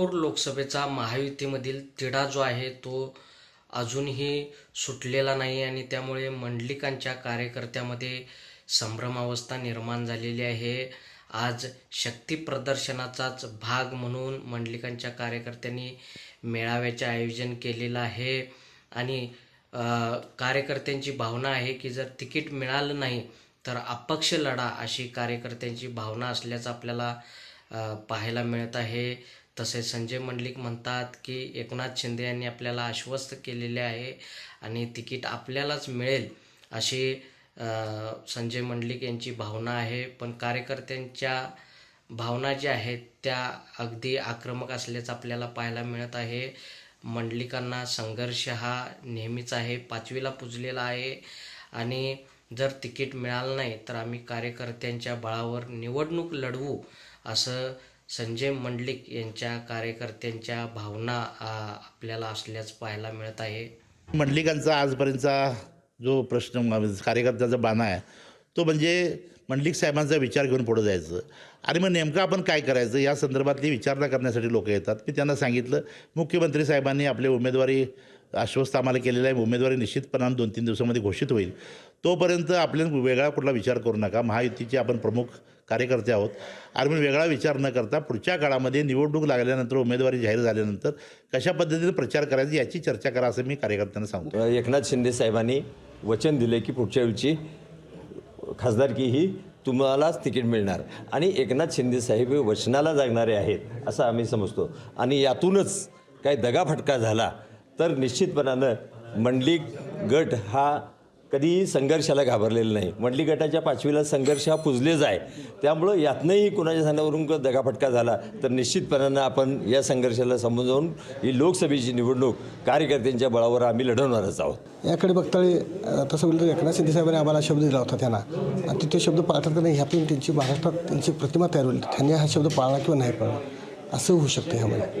कोल्हापूर लोकसभेचा महायुतीमधील तिढा जो आहे तो अजूनही सुटलेला नाही आणि त्यामुळे मंडलिकांच्या कार्यकर्त्यामध्ये संभ्रमावस्था निर्माण झालेली आहे. आज शक्ती प्रदर्शनाचाच भाग म्हणून मंडलिकांच्या कार्यकर्त्यांनी मेळाव्याचे आयोजन केलेलं आहे. आणि कार्यकर्त्यांची भावना आहे की जर तिकीट मिळालं नाही तर अपक्ष लढा अशी कार्यकर्त्यांची भावना असल्याचं आपल्याला पाहायला मिळत आहे. तसेच संजय मंडलिक म्हणतात की एकनाथ शिंदे यांनी आपल्याला आश्वस्त केलेले आहे आणि तिकीट आपल्यालाच मिळेल अशी संजय मंडलिक यांची भावना आहे. पण कार्यकर्त्यांच्या भावना ज्या आहेत त्या अगदी आक्रमक असल्याचं आपल्याला पाहायला मिळत आहे. मंडलिकांना संघर्ष हा नेहमीच आहे पाचवीला पुजलेला आहे. आणि जर तिकीट मिळालं नाही तर आम्ही कार्यकर्त्यांच्या बळावर निवडणूक लढवू असं संजय मंडलिक यांच्या कार्यकर्त्यांच्या भावना आपल्याला असल्याच पाहायला मिळत आहे. मंडलिकांचा आजपर्यंतचा जो प्रश्न कार्यकर्त्याचा बाणा आहे तो म्हणजे मंडलिक साहेबांचा विचार घेऊन पुढं जायचं. आणि मग नेमकं आपण काय करायचं? या संदर्भातली विचारणा करण्यासाठी लोक येतात. मी त्यांना सांगितलं मुख्यमंत्री साहेबांनी आपले उमेदवारी आश्वस्त आम्हाला केलेलं आहे. उमेदवारी निश्चितपणानं दोन तीन दिवसामध्ये घोषित होईल. तोपर्यंत आपल्याला वेगळा कुठला विचार करू नका. महायुतीचे आपण प्रमुख कार्यकर्ते आहोत. आणि वेगळा विचार न करता पुढच्या काळामध्ये निवडणूक लागल्यानंतर उमेदवारी जाहीर झाल्यानंतर कशा पद्धतीने प्रचार करायचा याची चर्चा करा असं मी कार्यकर्त्यांना सांगतो. एकनाथ शिंदे साहेबांनी वचन दिले की पुढच्या वेळची खासदारकी ही तुम्हालाच तिकीट मिळणार. आणि एकनाथ शिंदे साहेब हे वचनाला जागणारे आहेत असं आम्ही समजतो. आणि यातूनच काही दगाफटका झाला तर निश्चितपणानं मंडली गट हा कधीही संघर्षाला घाबरलेला नाही. मंडली गटाच्या पाचवीला संघर्ष हा पुजलेच आहे. त्यामुळं यातनंही कुणाच्या सांगण्यावरून दगाफटका झाला तर निश्चितपणानं आपण या संघर्षाला समजावून ही लोकसभेची निवडणूक कार्यकर्त्यांच्या बळावर आम्ही लढवणारच आहोत. याकडे बघताळी तसं बोललं तर एकनाथ शिंदे साहेबांनी आम्हाला शब्द दिला होता त्यांना. आणि ते- ते शब्द पाळतात का नाही ह्यातून त्यांची महाराष्ट्रात त्यांची प्रतिमा तयार होईल. त्यांनी हा शब्द पाळला किंवा नाही पाळला असं होऊ शकतं ह्यामध्ये